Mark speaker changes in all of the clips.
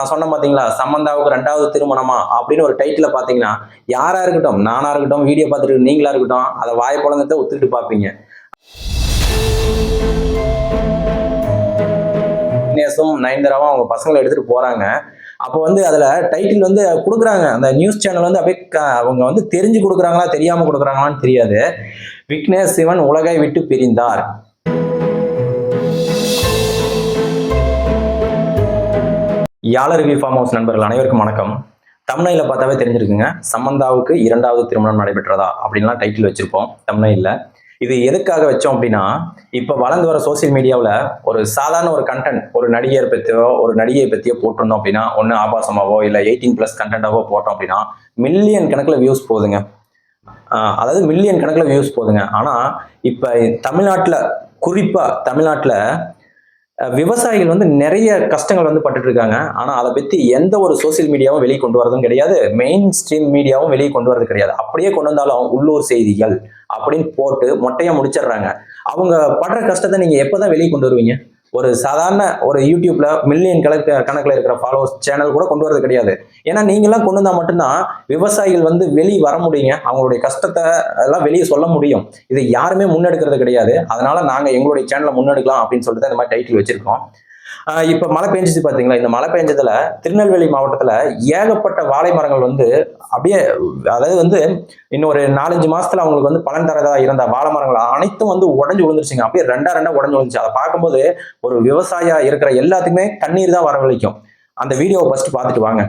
Speaker 1: நான் சொன்ன பார்த்தீங்களா சம்மந்தாவுக்கு ரெண்டாவது திருமணமா அப்படின்னு ஒரு டைட்டில் பார்த்தீங்கன்னா யாரா இருக்கட்டும் நானா இருக்கட்டும் வீடியோ பார்த்துட்டு நீங்களா இருக்கட்டும் அதை வாய குழந்தை ஒத்துக்கிட்டு பார்ப்பீங்க. நேசம் நயன்தராவும் அவங்க பசங்களை எடுத்துட்டு போறாங்க. அப்போ வந்து அதில் டைட்டில் வந்து கொடுக்குறாங்க. அந்த நியூஸ் சேனல் வந்து அப்படியே க- அவங்க வந்து தெரிஞ்சு கொடுக்குறாங்களா தெரியாமல் கொடுக்குறாங்களான்னு தெரியாது. விக்னேஷ் சிவன் உலகை விட்டு பிரிந்தார். யாழருவி ஃபார்ம் ஹவுஸ் நண்பர்கள் அனைவருக்கும் வணக்கம். தமிழ்நாட்டில் பார்த்தாவே தெரிஞ்சிருக்குங்க. சம்மந்தாவுக்கு இரண்டாவது திருமணம் நடைபெற்றதா அப்படின்லாம் டைட்டில் வச்சிருப்போம். தமிழ்நாட்டில் இது எதுக்காக வச்சோம் அப்படின்னா இப்போ வளர்ந்து வர சோஷியல் மீடியாவில் ஒரு சாதாரண ஒரு கண்டென்ட் ஒரு நடிகர் பற்றியோ ஒரு நடிகையை பற்றியோ போட்டிருந்தோம் அப்படின்னா ஒன்று ஆபாசமாவோ இல்லை எயிட்டீன் ப்ளஸ் கண்டென்ட்டாவோ போட்டோம் அப்படின்னா மில்லியன் கணக்கில் வியூஸ் போகுதுங்க அதாவது மில்லியன் கணக்கில் வியூஸ் போகுதுங்க ஆனால் இப்போ தமிழ்நாட்டில் குறிப்பாக தமிழ்நாட்டில் விவசாயிகள் வந்து நிறைய கஷ்டங்கள் வந்து பட்டுட்டு இருக்காங்க ஆனால் அதை பற்றி எந்த ஒரு சோஷியல் மீடியாவும் வெளியே கொண்டு வரதும் கிடையாது. மெயின் ஸ்ட்ரீம் மீடியாவும் வெளியே கொண்டு வரது கிடையாது. அப்படியே கொண்டு வந்தாலும் உள்ளூர் செய்திகள் அப்படின்னு போட்டு மொட்டையாக முடிச்சிடுறாங்க. அவங்க படுற கஷ்டத்தை நீங்கள் எப்போ தான் வெளியே கொண்டு வருவீங்க? ஒரு சாதாரண ஒரு யூடியூப்ல மில்லியன் கணக்கு கணக்கில் இருக்கிற ஃபாலோவர்ஸ் சேனல் கூட கொண்டு வரது கிடையாது. ஏன்னா நீங்களாம் கொண்டு வந்தால் மட்டும்தான் விவசாயிகள் வந்து வெளியே வர முடியுங்க. அவங்களுடைய கஷ்டத்தை எல்லாம் வெளியே சொல்ல முடியும். இதை யாருமே முன்னெடுக்கிறது கிடையாது. அதனால நாங்கள் எங்களுடைய சேனலை முன்னெடுக்கலாம் அப்படின்னு சொல்லிட்டு இந்த மாதிரி டைட்டில் வச்சிருக்கோம். இப்ப மழை பெஞ்சிச்சு பாத்தீங்களா? இந்த மழை பெஞ்சதுல திருநெல்வேலி மாவட்டத்துல ஏகப்பட்ட வாழை மரங்கள் வந்து அப்படியே அதாவது வந்து இன்னும் ஒரு நாலஞ்சு மாசத்துல அவங்களுக்கு வந்து பலன் தரதா இருந்த வாழை மரங்கள் அனைத்தும் வந்து உடஞ்சு விழுந்துருச்சுங்க. அப்படியே ரெண்டா ரெண்டா உடஞ்சு விழுந்துச்சு. அதை பார்க்கும்போது ஒரு விவசாயா இருக்கிற எல்லாத்துக்குமே கண்ணீர் தான் வரவழைக்கும். அந்த வீடியோவை ஃபர்ஸ்ட் பார்த்துட்டு வாங்க.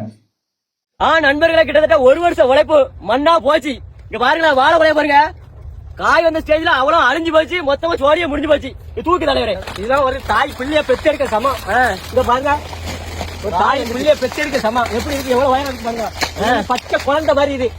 Speaker 2: ஆ நண்பர்களே கிட்டத்தட்ட ஒரு வருஷம் உழைப்பு மண்ணா போச்சு. இங்க பாருங்க வாழை உழைய பாருங்க. காய் வந்த ஸ்டேஜ்ல அவ்வளவு அழிஞ்சு போச்சு மொத்தமா சோடியே முடிஞ்சு போச்சு. தூக்கு தலைவரே. இதெல்லாம் ஒரு தாய் பிள்ளைய பெத்தெடுக்க சமம். ஆ, இங்க பாருங்க. ஒரு தாய் பிள்ளைய பெத்தெடுக்க சமம். எப்படி இருக்கு? எவ்வளவு வயரம் இருக்கு பாருங்க. பச்சை குழந்தை மாதிரி இது.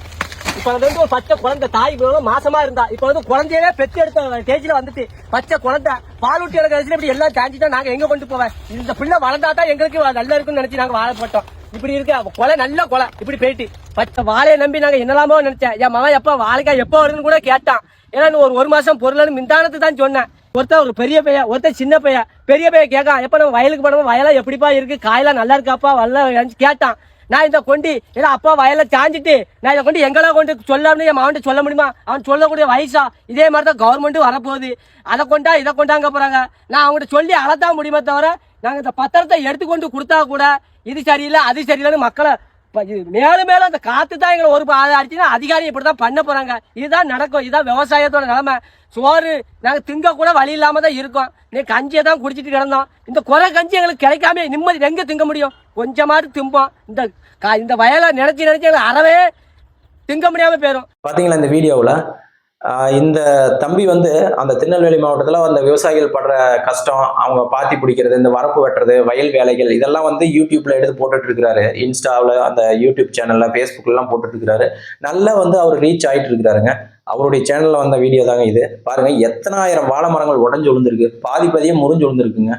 Speaker 2: இப்ப வந்து ஒரு பச்சை குழந்தை. தாய் மாசமா இருந்தா. இப்ப வந்து குழந்தையவே பெத்து எடுத்த ஸ்டேஜ்ல வந்துட்டு பச்சை குழந்தை. பால் ஊட்டி எடுக்கிற இப்படி எல்லாம் தாண்டிட்டா நாங்க எங்க கொண்டு போவேன்? இந்த பிள்ளை வளர்ந்தா தான் எங்களுக்கு நல்லா இருக்கும்னு நினைச்சு நாங்க வாழப்பட்டோம். இப்படி இருக்கு. கொலை நல்ல கொலை. இப்படி போயிட்டு. பச்சை வாழையை நம்பி நாங்க என்னலாமோ நினைச்சேன். என் மகன் எப்ப வாழைக்காய் எப்போ வருதுன்னு கூட கேட்டான். ஏன்னா இன்னும் ஒரு ஒரு மாசம் பொருள்னு மின்தானத்து தான் சொன்னேன். ஒருத்தன் ஒரு பெரிய பையன் ஒருத்தன் சின்ன பையன் பெரிய பையன் கேட்கான் எப்ப நம்ம வயலுக்கு போனோம் வயலாம் எப்படிப்பா இருக்கு? காயெல்லாம் நல்லா இருக்காப்பா? வல்ல கேட்டான். நான் இந்த கொண்டு ஏன்னா அப்பா வயலை சாஞ்சிட்டு நான் இதை கொண்டு எங்கெல்லாம் கொண்டு சொல்லாமனு என் மாவட்ட சொல்ல முடியுமா? அவன் சொல்லக்கூடிய வயசா? இதே மாதிரி தான் கவர்மெண்ட்டும் வரப்போகுது. அதை கொண்டா இதை கொண்டாங்க போகிறாங்க நான் அவங்ககிட்ட சொல்லி அளத்தான் முடியுமே தவிர நாங்கள் இந்த பத்திரத்தை எடுத்துக்கொண்டு கொடுத்தா கூட இது சரியில்லை அது சரியில்லைன்னு மக்களை மேலும் மேலும் அந்த காத்து தான் எங்களை ஒரு அடிச்சுன்னா அதிகாரி இப்படி தான் பண்ண போறாங்க. இதுதான் நடக்கும். இதுதான் விவசாயத்தோட நிலைமை. சோறு நாங்கள் திங்க கூட வழி இல்லாம தான் இருக்கோம். நீ கஞ்சியை தான் குடிச்சிட்டு கிடந்தோம். இந்த குறை கஞ்சி எங்களுக்கு கிடைக்காம நிம்மதி எங்க திங்க முடியும்? கொஞ்சமாவது திம்போம். இந்த கா- இந்த வயலை நினைச்சு நினைச்சு எங்களுக்கு அறவே திங்க முடியாம போயிடும்
Speaker 1: பாத்தீங்களா இந்த வீடியோவில்? இந்த தம்பி வந்து அந்த திருநெல்வேலி மாவட்டத்தில் அந்த விவசாயிகள் படுற கஷ்டம் அவங்க பாத்தி பிடிக்கிறது இந்த வரப்பு வெட்டுறது வயல் வேலைகள் இதெல்லாம் வந்து யூடியூப்ல எடுத்து போட்டுட்டு இருக்கிறாரு. இன்ஸ்டாவில் அந்த யூடியூப் சேனல்ல ஃபேஸ்புக்லாம் போட்டுட்டு இருக்கிறாரு. நல்லா வந்து அவர் ரீச் ஆகிட்டு இருக்கிறாருங்க. அவருடைய சேனல்ல வந்த வீடியோ தாங்க இது. பாருங்க எத்தனாயிரம் வாழை மரங்கள் உடஞ்சு விழுந்திருக்கு. பாதி பாதியே முறிஞ்சு விழுந்திருக்குங்க.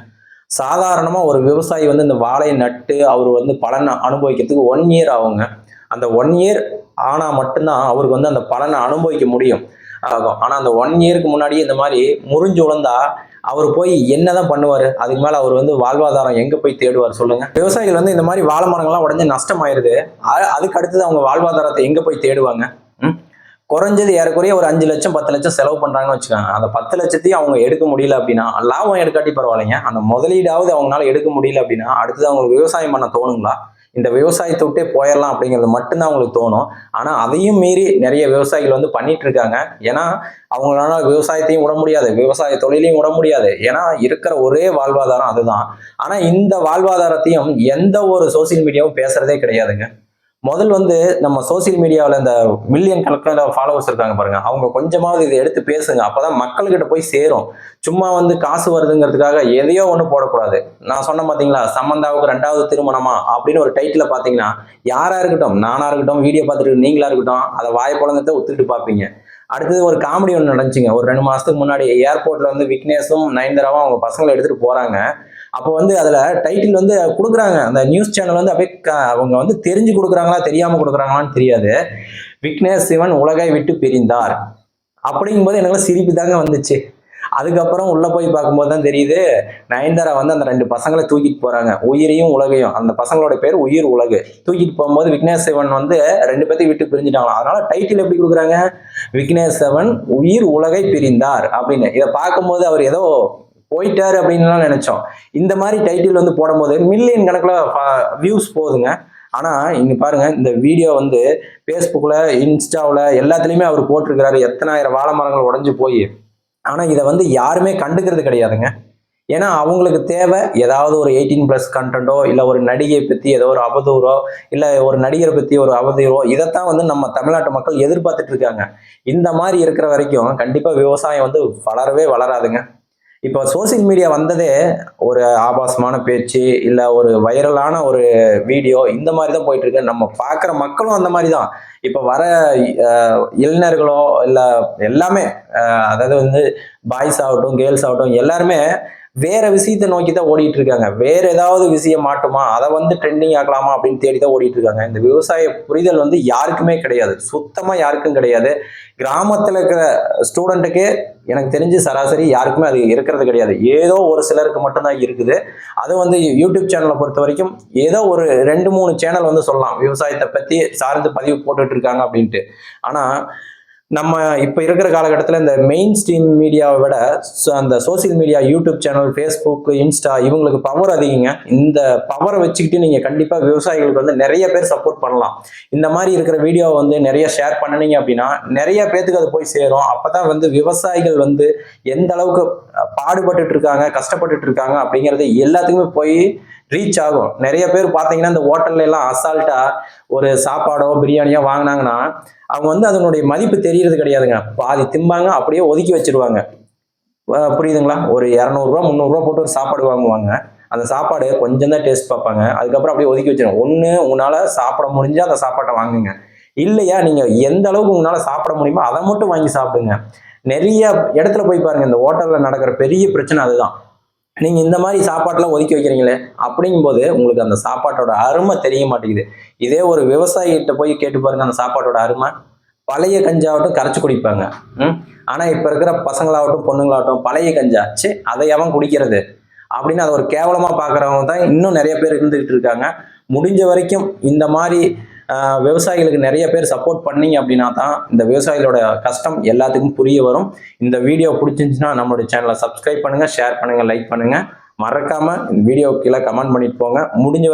Speaker 1: சாதாரணமாக ஒரு விவசாயி வந்து இந்த வாழையை நட்டு அவர் வந்து பலனை அனுபவிக்கிறதுக்கு ஒன் இயர் ஆகுங்க. அந்த ஒன் இயர் ஆனால் மட்டும்தான் அவருக்கு வந்து அந்த பலனை அனுபவிக்க முடியும். ஆகும் ஆனா அந்த ஒன் இயருக்கு முன்னாடி இந்த மாதிரி முறிஞ்சு உழந்தா அவர் போய் என்னதான் பண்ணுவாரு? அதுக்கு மேல அவர் வந்து வாழ்வாதாரம் எங்க போய் தேடுவார் சொல்லுங்க. விவசாயிகள் வந்து இந்த மாதிரி வாழை மரங்கள்லாம் உடஞ்சு நஷ்டமாயிருது. அதுக்கு அடுத்தது அவங்க வாழ்வாதாரத்தை எங்க போய் தேடுவாங்க? குறைஞ்சது ஏறக்குறைய ஒரு அஞ்சு லட்சம் பத்து லட்சம் செலவு பண்றாங்கன்னு வச்சுக்கோங்க. அந்த பத்து லட்சத்தையும் அவங்க எடுக்க முடியல அப்படின்னா லாபம் எடுக்காட்டி பரவாயில்லைங்க. அந்த முதலீடாவது அவங்களால எடுக்க முடியல அப்படின்னா அடுத்தது அவங்களுக்கு விவசாயம் பண்ண தோணுங்களா? இந்த விவசாயத்தை விட்டே போயிடலாம் அப்படிங்கிறது மட்டும்தான் அவங்களுக்கு தோணும். ஆனால் அதையும் மீறி நிறைய விவசாயிகள் வந்து பண்ணிட்டு இருக்காங்க ஏன்னா அவங்களால விவசாயத்தையும் விட முடியாது விவசாய தொழிலையும் விட முடியாது. ஏன்னா இருக்கிற ஒரே வாழ்வாதாரம் அதுதான். ஆனால் இந்த வாழ்வாதாரத்தையும் எந்த ஒரு சோசியல் மீடியாவும் பேசுறதே கிடையாதுங்க. முதல் வந்து நம்ம சோசியல் மீடியாவில் இந்த மில்லியன் கணக்கில் ஃபாலோவர்ஸ் இருக்காங்க பாருங்க. அவங்க கொஞ்சமாவது இதை எடுத்து பேசுங்க. அப்போதான் மக்கள்கிட்ட போய் சேரும். சும்மா வந்து காசு வருதுங்கிறதுக்காக எதையோ ஒன்று போடக்கூடாது. நான் சொன்ன பார்த்தீங்களா சம்மந்தாவுக்கு ரெண்டாவது திருமணமா? அப்படின்னு ஒரு டைட்டில் பார்த்தீங்கன்னா யாராக இருக்கட்டும் நானாக இருக்கட்டும் வீடியோ பார்த்துட்டு நீங்களாக இருக்கட்டும் அதை வாய குழந்தை ஒத்துக்கிட்டு பார்ப்பீங்க. அடுத்தது ஒரு காமெடி ஒன்று நடந்துச்சுங்க. ஒரு ரெண்டு மாதத்துக்கு முன்னாடி ஏர்போர்ட்டில் வந்து விக்னேஷும் நயன்தராவும் அவங்க பசங்களை எடுத்துகிட்டு போகிறாங்க அப்போ வந்து அதுல டைட்டில் வந்து கொடுக்குறாங்க. அந்த நியூஸ் சேனல் வந்து அப்படியே க- அவங்க வந்து தெரிஞ்சு கொடுக்குறாங்களா தெரியாம கொடுக்குறாங்களான்னு தெரியாது. விக்னேஷ் சிவன் உலகை விட்டு பிரிந்தார். அப்படிங்கும்போது எனக்கு சிரிப்பு தாங்க வந்துச்சு. அதுக்கப்புறம் உள்ள போய் பார்க்கும்போது தான் தெரியுது நயன்தாரா வந்து அந்த ரெண்டு பசங்களை தூக்கிட்டு போறாங்க. உயிரையும் உலகையும். அந்த பசங்களோட பேர் உயிர் உலகு. தூக்கிட்டு போகும்போது விக்னேஷ் சிவன் வந்து ரெண்டு பேர்த்தையும் விட்டு பிரிஞ்சுட்டாங்களாம். அதனால டைட்டில் எப்படி கொடுக்குறாங்க? விக்னேஷ் சிவன் உயிர் உலகை பிரிந்தார் அப்படின்னு. இதை பார்க்கும்போது அவர் ஏதோ போயிட்டாரு அப்படின்லாம் நினைச்சோம். இந்த மாதிரி டைட்டில் வந்து போடும்போது மில்லியன் கணக்கில் வியூஸ் போகுதுங்க ஆனால் இங்கே பாருங்க இந்த வீடியோ வந்து ஃபேஸ்புக்கில் இன்ஸ்டாவில் எல்லாத்துலேயுமே அவர் போட்டிருக்கிறாரு. எத்தனாயிரம் வாழை மரங்கள் உடஞ்சி போய். ஆனால் இதை வந்து யாருமே கண்டுக்கிறது கிடையாதுங்க. ஏன்னா அவங்களுக்கு தேவை ஏதாவது ஒரு எயிட்டீன் ப்ளஸ் கண்டென்ட்டோ இல்லை ஒரு நடிகை பற்றி ஏதோ ஒரு அவதூறோ இல்லை ஒரு நடிகரை பற்றி ஒரு அவதூறோ இதைத்தான் வந்து நம்ம தமிழ்நாட்டு மக்கள் எதிர்பார்த்துட்டு இருக்காங்க. இந்த மாதிரி இருக்கிற வரைக்கும் கண்டிப்பாக விவசாயம் வந்து வளரவே வளராதுங்க. இப்போ சோசியல் மீடியா வந்ததே ஒரு ஆபாசமான பேச்சு இல்லை ஒரு வைரலான ஒரு வீடியோ இந்த மாதிரி தான் போயிட்டு இருக்கு நம்ம பார்க்குற மக்களும் அந்த மாதிரி தான் இப்போ வர இளைஞர்களோ இல்லை எல்லாமே அதாவது வந்து பாய்ஸ் ஆகட்டும் கேர்ள்ஸ் ஆகட்டும் எல்லாருமே வேற விஷயத்தை நோக்கி தான் ஓடிட்டு இருக்காங்க வேற ஏதாவது விஷயம் மாட்டுமா? அதை வந்து ட்ரெண்டிங் ஆக்கலாமா அப்படின்னு தேடி தான் ஓடிட்டு இருக்காங்க இந்த விவசாய புரிதல் வந்து யாருக்குமே கிடையாது. சுத்தமா யாருக்கும் கிடையாது. கிராமத்துல இருக்கிற ஸ்டூடெண்ட்டுக்கு எனக்கு தெரிஞ்சு சராசரி யாருக்குமே அது இருக்கிறது கிடையாது. ஏதோ ஒரு சிலருக்கு மட்டும்தான் இருக்குது. அது வந்து யூடியூப் சேனலை பொறுத்த வரைக்கும் ஏதோ ஒரு ரெண்டு மூணு சேனல் வந்து சொல்லலாம். விவசாயத்தை பத்தி சார்ந்து பதிவு போட்டுட்டு இருக்காங்க அப்படின்ட்டு. ஆனா நம்ம இப்போ இருக்கிற காலகட்டத்தில் இந்த மெயின் ஸ்ட்ரீம் மீடியாவை விட அந்த social media YouTube channel Facebook Insta இவங்களுக்கு பவர் அதிகங்க. இந்த பவரை வச்சுக்கிட்டு நீங்கள் கண்டிப்பாக விவசாயிகளுக்கு வந்து நிறைய பேர் சப்போர்ட் பண்ணலாம். இந்த மாதிரி இருக்கிற வீடியோவை வந்து நிறைய ஷேர் பண்ணுனீங்க அப்படின்னா நிறைய பேத்துக்கு அது போய் சேரும். அப்போ தான் வந்து விவசாயிகள் வந்து எந்த அளவுக்கு பாடுபட்டுட்டு இருக்காங்க கஷ்டப்பட்டுட்டு இருக்காங்க அப்படிங்கிறது எல்லாத்துக்குமே போய் ரீச் ஆகும். நிறைய பேர் பார்த்தீங்கன்னா இந்த ஹோட்டல்ல எல்லாம் அசால்ட்டா ஒரு சாப்பாடோ பிரியாணியோ வாங்கினாங்கன்னா அவங்க வந்து அதனுடைய மதிப்பு தெரியறது கிடையாதுங்க. பாதி திம்பாங்க அப்படியே ஒதுக்கி வச்சிருவாங்க. புரியுதுங்களா? ஒரு இரநூறுவா முந்நூறுரூவா போட்டு ஒரு சாப்பாடு வாங்குவாங்க. அந்த சாப்பாடு கொஞ்சம் தான் டேஸ்ட் பார்ப்பாங்க. அதுக்கப்புறம் அப்படியே ஒதுக்கி வச்சிடும் ஒன்று உங்களால் சாப்பிட முடிஞ்சால் அந்த சாப்பாட்டை வாங்குங்க. இல்லையா நீங்கள் எந்த அளவுக்கு உங்களால் சாப்பிட முடியுமோ அதை மட்டும் வாங்கி சாப்பிடுங்க. நிறைய இடத்துல போய் பாருங்க இந்த ஹோட்டலில் நடக்கிற பெரிய பிரச்சனை அதுதான். நீங்க இந்த மாதிரி சாப்பாட்டெல்லாம் ஒதுக்கி வைக்கிறீங்களே அப்படிங்கும்போது உங்களுக்கு அந்த சாப்பாட்டோட அருமை தெரிய மாட்டேங்குது. இதே ஒரு விவசாயிகிட்ட போய் கேட்டு பாருங்க அந்த சாப்பாட்டோட அருமை. பழைய கஞ்சாவட்டும் கரைச்சி குடிப்பாங்க. ம்? ஆனா இப்ப இருக்கிற பசங்களாகட்டும் பொண்ணுங்களாகட்டும் பழைய கஞ்சா ச்சே அதை எவன் குடிக்கிறது. அப்படின்னு அதை ஒரு கேவலமா பாக்குறவங்க தான் இன்னும் நிறைய பேர் இருந்துகிட்டு இருக்காங்க. முடிஞ்ச வரைக்கும் இந்த மாதிரி விவசாயிகளுக்கு நிறைய பேர் சப்போர்ட் பண்ணீங்க அப்படின்னா தான் இந்த விவசாயிகளோட கஷ்டம் எல்லாத்துக்கும் புரிய வரும். இந்த வீடியோ பிடிச்சிருந்துச்சுன்னா நம்மளுடைய சேனலை சப்ஸ்கிரைப் பண்ணுங்கள் ஷேர் பண்ணுங்கள் லைக் பண்ணுங்கள் மறக்காமல் வீடியோ கீழே கமெண்ட் பண்ணிட்டு போங்க. முடிஞ்ச